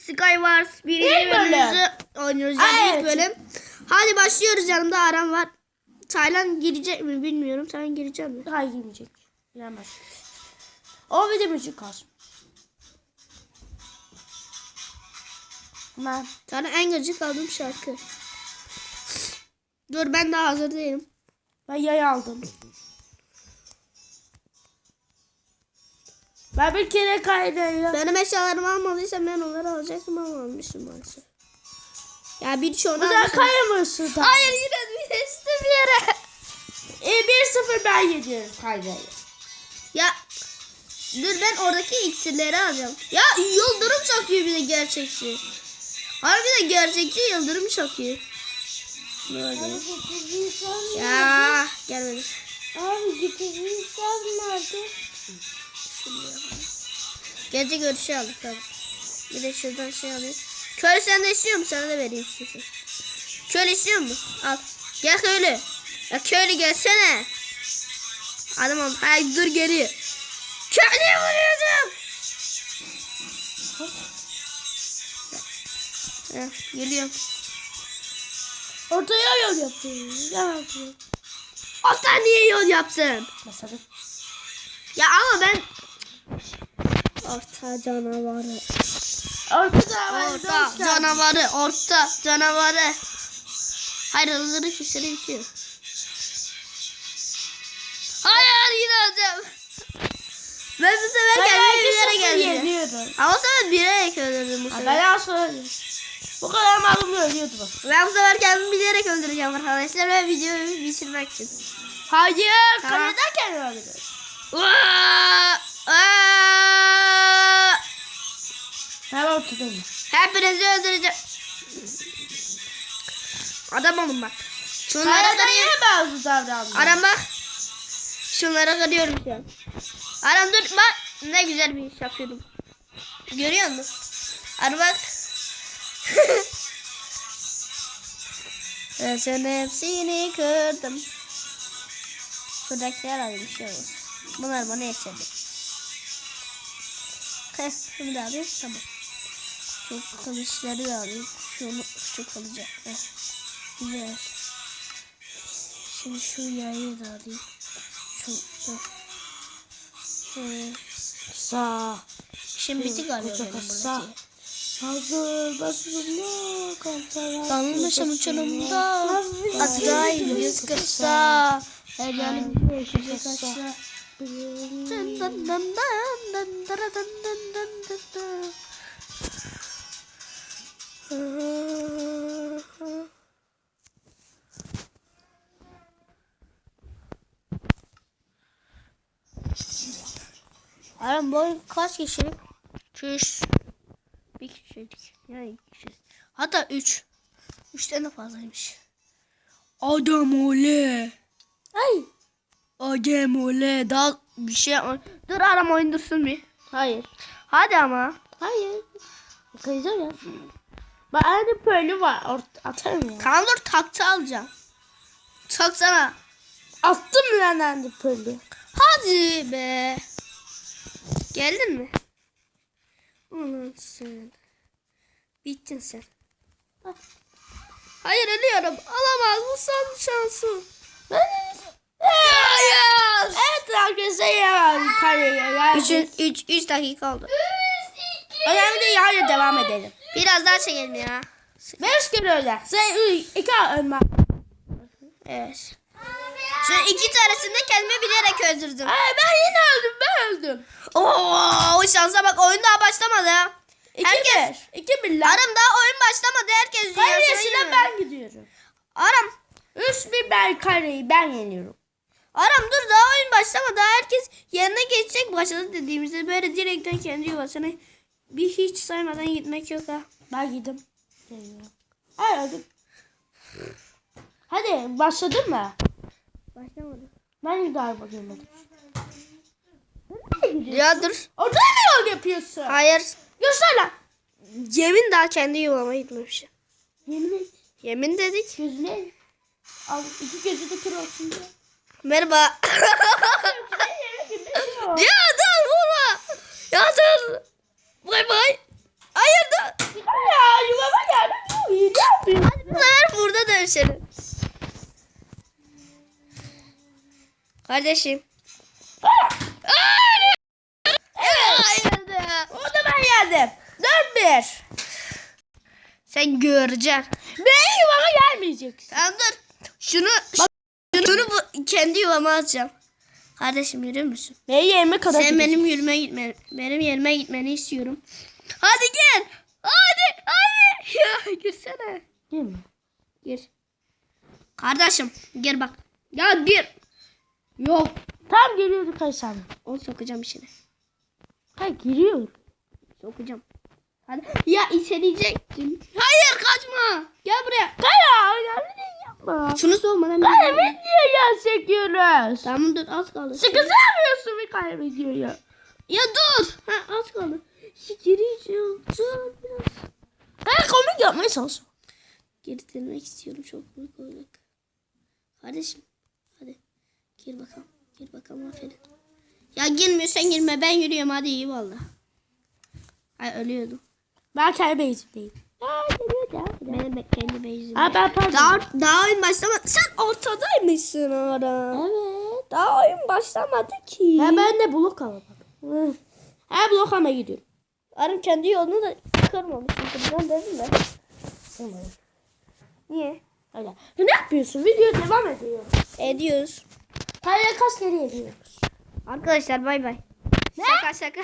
Skywars birinci bölümümüzü oynuyoruz. Yani ilk bölüm. Hadi başlıyoruz yanımda Aram var. Taylan girecek mi bilmiyorum. Sen girecek mi? Hayır girmeyecek. Giremez. O bir de müzik kalsın. Ben Sana en gıcık aldığım şarkı. Dur ben daha hazır değilim. Ben yay aldım. Ben bir kere kaydıyla. Benim eşyalarımı almadıysam ben onları alacaktım ama almışım maalesef. Ya bir çoğunu Bu da almışım. kayamıyorsun. da. Hayır yine bir bir yere. E, 1-0 ben yediyorum kaydıyla. Ya dur ben oradaki iksirleri alacağım. Ya yıldırım çakıyor bir de gerçekçi. Harbiden gerçekçi yıldırım çakıyor. Böyle. Ya gelmedi. Abi getirin sen nerede? Gece görüşü aldık tabii. Bir de şuradan şey alayım. Köylü sen de istiyor musun? Sana da vereyim istiyorsan. Köylü istiyor mu? Al. Gel köylü. Ya köylü gelsene. Adam ol. Hayır dur geliyor. Köylüye vuruyordum. Heh, geliyorum. Ortaya yol yapıyorum. Ota niye yol yapsın? Mesela. Ya ama ben... Orta canavarı. Ortada Orta canavarı. Orta canavarı. Hayır hızları küsleri bitiyor. Hayır yine öldüm. Ben bu sefer kendimi bir yere geldim. Ama bu sefer bilerek öldürdüm bu sefer. Ben asla Bu kadar malum ölüyordu bak. Ben bu sefer kendimi bilerek öldüreceğim arkadaşlar ve videoyu bitirmek için. Hayır. Tamam. Kalederken öldürdü. Vaa! Ortadayım. Hepinizi öldüreceğim. Adam olun bak. Bazı davrandı. Aram bak. Şunları kırıyorum şu an. Aram dur bak. Ne güzel bir iş yapıyorum. Görüyor musun? Aram bak. ben sana hepsini kırdım. Şuradakiler alayım bir şey olur. Bunlar bana yeterli. Heh, bunu da alayım. Tamam. Şu kılıçları da alayım. Şunu, şu kılıcı. Heh. Güzel. Şimdi şu yayı da alayım. Şu, şu. Şöyle. Sağ. Şimdi bitti galiba benim buradaki. Hazır basımda kantalar. Dalmışım uçurumda. Azrail yüz kırsa. Her yanı bir köşe kaçsa. Dın dın dın dın dın dın dın dın dın dın dın. Aram bu oyun kaç kişilik? Çüş. Bir kişilik. Yani iki kişi. Hatta üç. Üçten de fazlaymış. Adam ole. Ay. Adam ole. Daha bir şey yapma. Dur aram oyun dursun bir. Hayır. Hadi ama. Hayır. Kayacağım ya. Aynı pölü var. Atarım ya. Tamam dur taktı alacağım. Taksana. Attım lan aynı pölü. Hadi be. Geldin mi? Ulan sen. Bittin sen. Ah. Hayır ölüyorum. Alamaz bu son şansım. Hayır. Evet arkadaşlar ya. Üç, geldik. üç, üç dakika oldu. Önemli değil. Hayır devam edelim. Biraz daha çekelim ya. Beş kere öyle. Sen iki ölme. Evet. Şu iki tanesini de kendime bilerek öldürdüm. Ay ben yine öldüm. Ben öldüm. Oo, o şansa bak oyun daha başlamadı. İki Herkes- bir. İki bir lan. Aram daha oyun başlamadı. Herkes yürüyor. ben gidiyorum. Aram. Üç bir ben kareyi ben yeniyorum. Aram dur daha oyun başlamadı. Herkes yerine geçecek başladı dediğimizde böyle direkten kendi yuvasına bir hiç saymadan gitmek yok ha. Ben gidim. Öldüm. Hadi başladın mı? Başlamadı. Ben galiba girmedim. Ya dur. Orada ne yol yapıyorsun? Hayır. Göster lan. Yemin daha kendi yuvama gitmemişim. Yemin et. Yemin dedik. Gözüne. Al iki gözü de kır olsun diye. Merhaba. ya dur vurma. Ya dur. Bay bay. Hayır dur. Yapıyorsun? Bu sefer burada dövüşelim. Kardeşim. Hayır. Orada ben yendim. 4-1. Sen göreceksin. Benim yuvama gelmeyeceksin. Tamam dur. Şunu, şunu bu, kendi yuvama atacağım. Kardeşim yürür müsün? Benim yerime kadar Sen benim yürüme gitme, benim yerime gitmeni istiyorum. Hadi gel. Hadi, hadi. Ya girsene. Mi? Gir. Kardeşim gir bak. Ya gir. Yok. Tam geliyordu Kayseri. Onu sokacağım içine. Hayır giriyor. Sokacağım. Hadi. Ya içerecektin. Hayır kaçma. Gel buraya. Kaya önemli değil yapma. Şunu sormadan Kaya videoya çekiyoruz. Tamam dur az kaldı. Sıkı yapıyorsun bir kaya videoyu. Ya dur. Ha az kaldı. Gireceğim. Dur biraz. Kaya komik yapmaya çalış. Girdirmek istiyorum. Çok komik olacak. Kardeşim. Hadi. Gir bakalım. Gir bakalım aferin. Ya girmiyorsan girme. Ben yürüyorum. Hadi iyi valla. Ay ölüyordum. Ben kendi da. Benim de kendi beyzim. Aa ben pardon. Daha, daha oyun başlamadı. Sen ortadaymışsın ara. Evet. Daha oyun başlamadı ki. Ha ben de blok alamadım. Ha blok almaya gidiyorum. Arım kendi yolunu da kırmamışsın. Ben dedim de. Niye? Öyle. Ne yapıyorsun? Video devam ediyor. Ediyoruz. Kaya kaç kere ediyoruz? Arkadaşlar bay bay. Şaka şaka.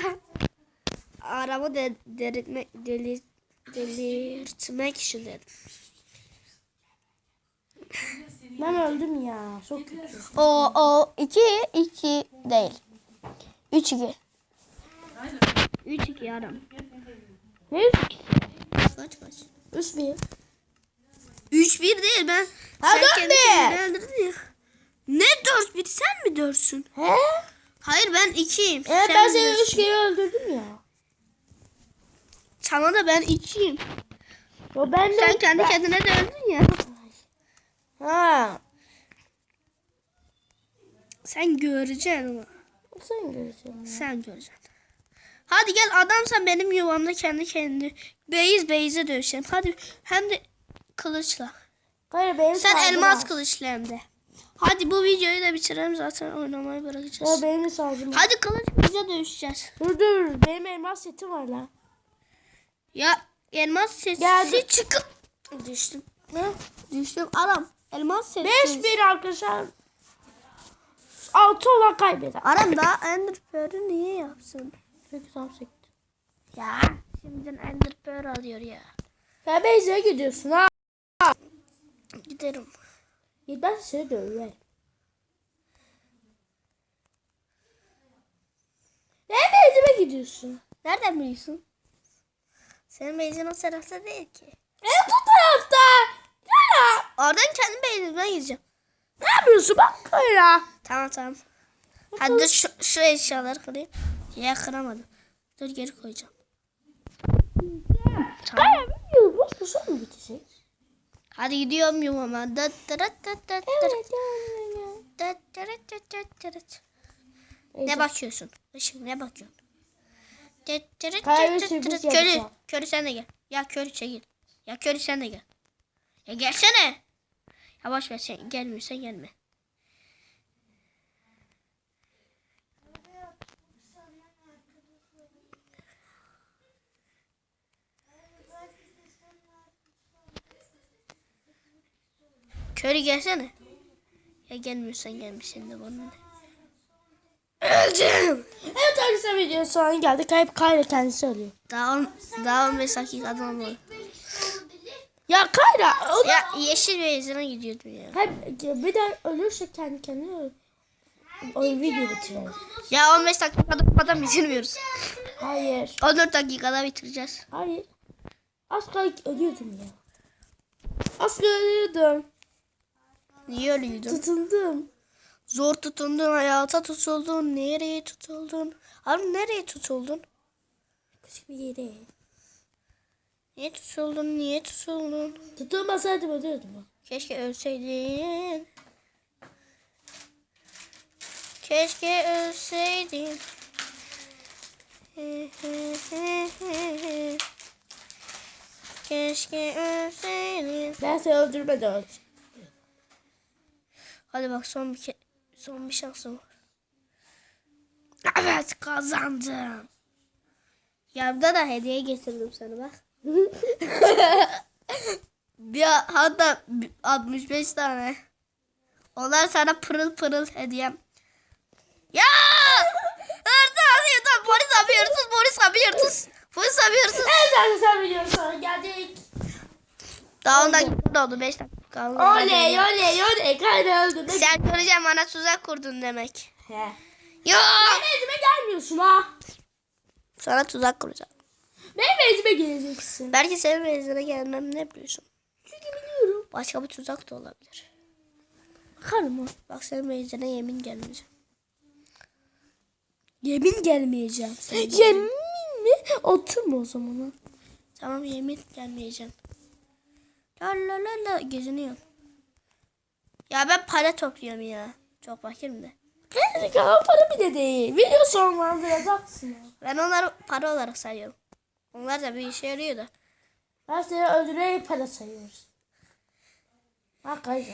Araba de, delirtmek, deli, delirtmek için dedim. Ben öldüm ya. Çok kötü. O o 2 2 değil. 3 2. 3 2 aram. Ne yüzük? Kaç kaç? Üç bir. 3 1 değil ben. Ha, sen dört kendi bir. kendini öldürdün ya. Ne 4 1 sen mi 4'sün? He? Hayır ben 2'yim. Evet ben seni üç kere öldürdüm ya. Sana da ben 2'yim. O ben de. Sen kendi ben- kendine de öldün ya. Ha. Sen göreceksin ama. Sen göreceksin. Sen göreceksin. Hadi gel adamsan benim yuvamda kendi kendi beyiz beyize dövüşelim. Hadi hem de kılıçla. Kaya benim Sen sağcım elmas var. kılıçla hem de. Hadi bu videoyu da bitirelim zaten oynamayı bırakacağız. benim sağcım var. Hadi kılıç bize dövüşeceğiz. Dur dur. Benim elmas setim var lan. Ya elmas sesi Geldi. çıkıp düştüm. Ne? Düştüm aram. Elmas sesi. 5 bir arkadaşlar. 6 olan kaybeder. Aram daha Ender Pearl'ü niye yapsın? 8 18. Ya şimdiden Ender Pearl alıyor ya. Ya Beyze'ye gidiyorsun ha. Giderim. Gitmezse seni döver. Ne Beyze'ye gidiyorsun? Nereden biliyorsun? Senin beyzin o tarafta değil ki. E bu tarafta. Kaya. Oradan kendi beyzime gideceğim. Ne yapıyorsun bak Kaya. Tamam tamam. Hadi şu, şu eşyaları kırayım. Ya kıramadım. Dur geri koyacağım. Tamam. Video boş boş mu bitecek? Hadi gidiyorum yuvama. Dat dat dat dat. Evet. Dat dat dat dat. Ne bakıyorsun? Işık ne bakıyorsun? Körü, körü sen de gel. Ya körü çekil. Ya körü sen de gel. Ya gelsene. Ya boş ver sen gelmiyorsan gelme. Körü gelsene. Ya gelmiyorsan gelme senin de bana? Öldüm. Evet arkadaşlar videonun sonuna geldik. Kayıp Kayra kendisi ölüyor. Daha, on, daha 15 dakikadan olmadı. Ya Kayra o Ya yeşil ve ezine gidiyordum ya. Hayır, bir daha ölürse kendi kendine ölür. Oyun video bitirelim. Ya 15 dakikada falan bitirmiyoruz. Hayır. 14 dakikada bitireceğiz. Hayır. Az kalk ölüyordum ya. Az kalk ölüyordum. Niye ölüydün? Tutundum. Zor tutundun, hayata tutuldun. Nereye tutuldun? Abi nereye tutuldun? Küçük bir yere. Niye tutuldun, niye tutuldun? Tutulmasaydım ölüyordum. Keşke ölseydin. Keşke ölseydin. Keşke ölseydin. Ben seni öldürmeden. Hadi bak son bir son bir şansım var. Evet kazandım. Yanımda da hediye getirdim sana bak. bir hatta bir- 65 tane. Onlar sana pırıl pırıl hediyem. Ya! Hırsız polis abi hırsız polis abi hırsız. Polis abi hırsız. Evet sen sen biliyorsun. Geldik. Daha ondan oldu 5 dakika kaldı. Oley oley oley. Öldürdük. Sen göreceğim bana tuzak kurdun demek. He. Ya! Benim ezime gelmiyorsun ha. Sana tuzak kuracağım. Benim ezime geleceksin. Belki senin mezuna gelmem ne biliyorsun? Çünkü biliyorum. Başka bir tuzak da olabilir. Bakarım o. Bak senin mezuna yemin gelmeyeceğim. Yemin gelmeyeceğim. Yemin mi? Oturma o zaman ha. Tamam yemin gelmeyeceğim. La la la la geziniyorum. Ya ben para topluyorum ya. Çok fakirim de. Gerizekalı para bile değil. Video sonlandıracaksın ya. Ben onları para olarak sayıyorum. Onlar da bir işe yarıyor da. Ben seni öldürerek para sayıyoruz. Ha kaydı.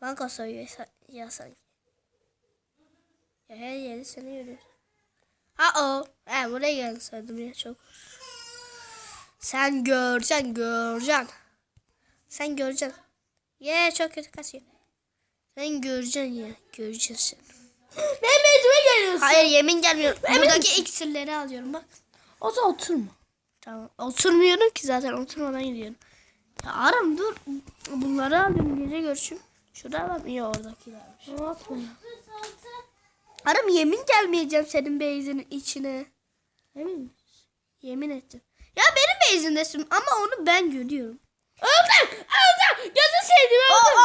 Banka soyuyor ya sanki. Ya her yeri seni görüyor. Ha o. He buraya geldi sandım ya çok. Sen göreceksin göreceksin. Sen göreceksin. Ye çok kötü kasıyor. Sen göreceksin ya. Göreceksin. Benim ezime geliyorsun. Hayır yemin gelmiyor. Buradaki iksirleri alıyorum bak. O zaman oturma. Tamam. Oturmuyorum ki zaten oturmadan gidiyorum. Ya Aram dur. Bunları alayım gece görüşüm. Şurada bak iyi oradakilermiş. Ne. Aram yemin gelmeyeceğim senin beyzinin içine. Emin misin? Yemin ettim. Ya benim beyzindesin ama onu ben görüyorum. Öldüm! Öldüm! Gözü sevdim öldüm.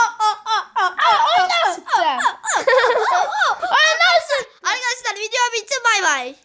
Oynarsın sen. Oynarsın. Arkadaşlar video bitti bay bay.